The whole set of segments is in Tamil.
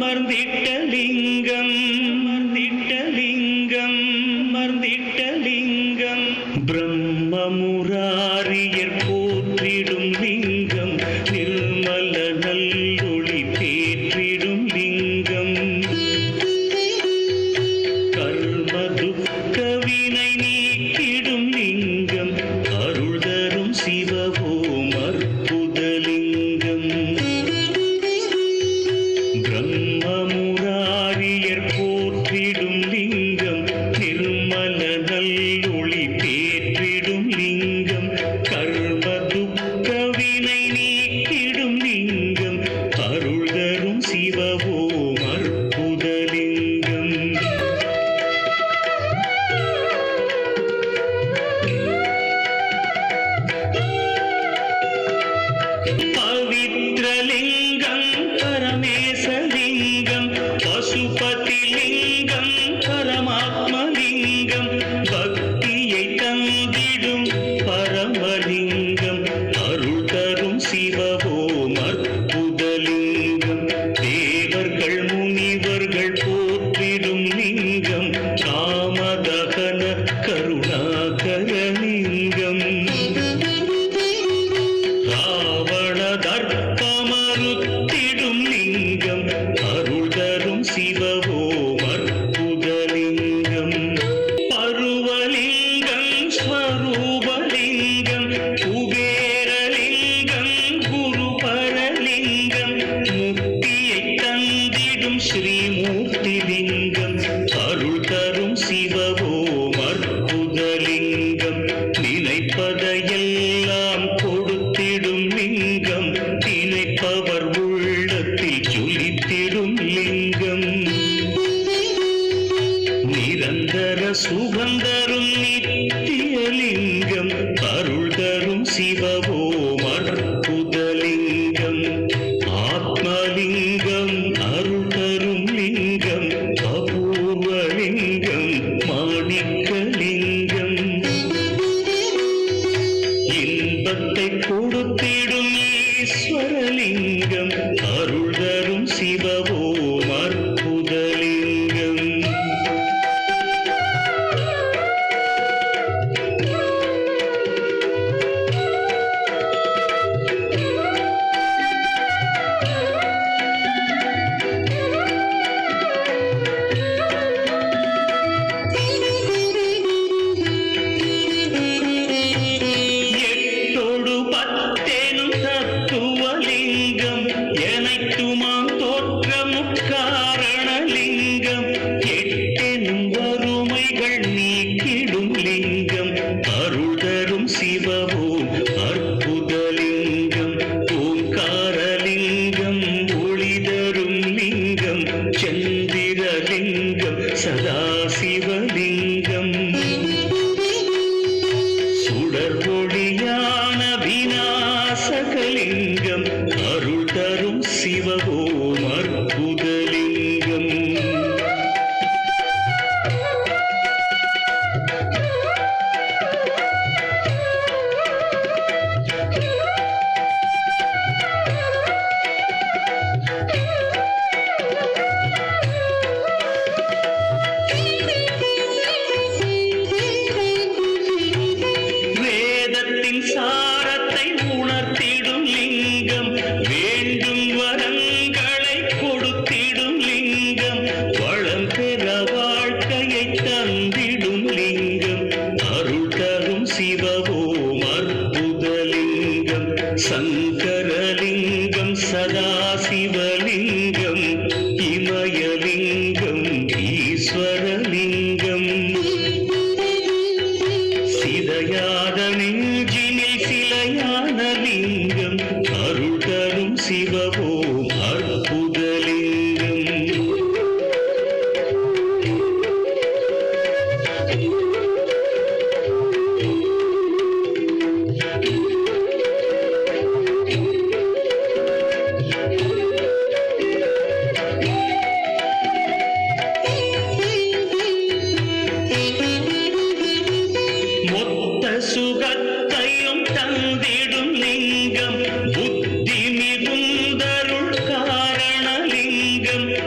மர்ந்திட்ட லிங்கம். மர்ந்திட்ட லிங்கம். மர்ந்திட்ட லிங்கம். பிரம்ம முராரியர் போற்றிடும் லிங்கம். நிர்மல நல்லூர் நிரந்தர சுகந்தரும்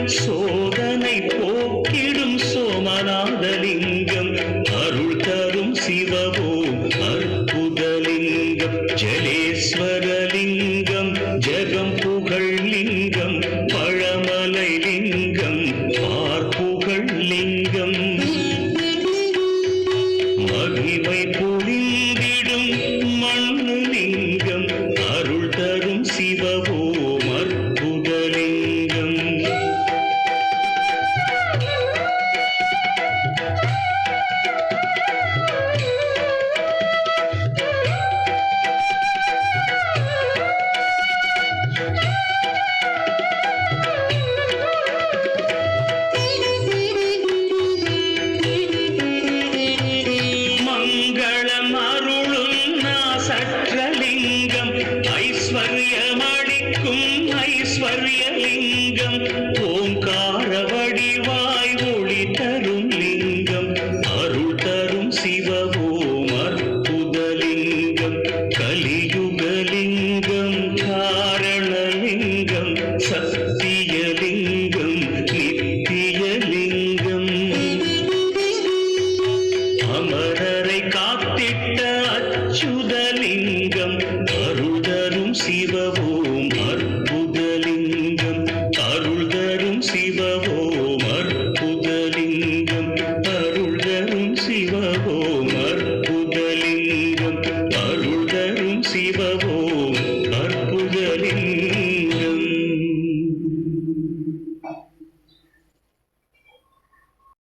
சோதனை போக்கிடும் சோமநாதலிங்கம். அருள் தரும் சிவவோ அற்புதலிங்கம். ஜலேஸ்வரலிங்கம் ஜெகம் புகழ் லிங்கம் பழமலை லிங்கம் பார்ப்புகழ் லிங்கம் மகிமை புரிந்திடும் மண்ணு லிங்கம் அருள் தரும் சிவவோ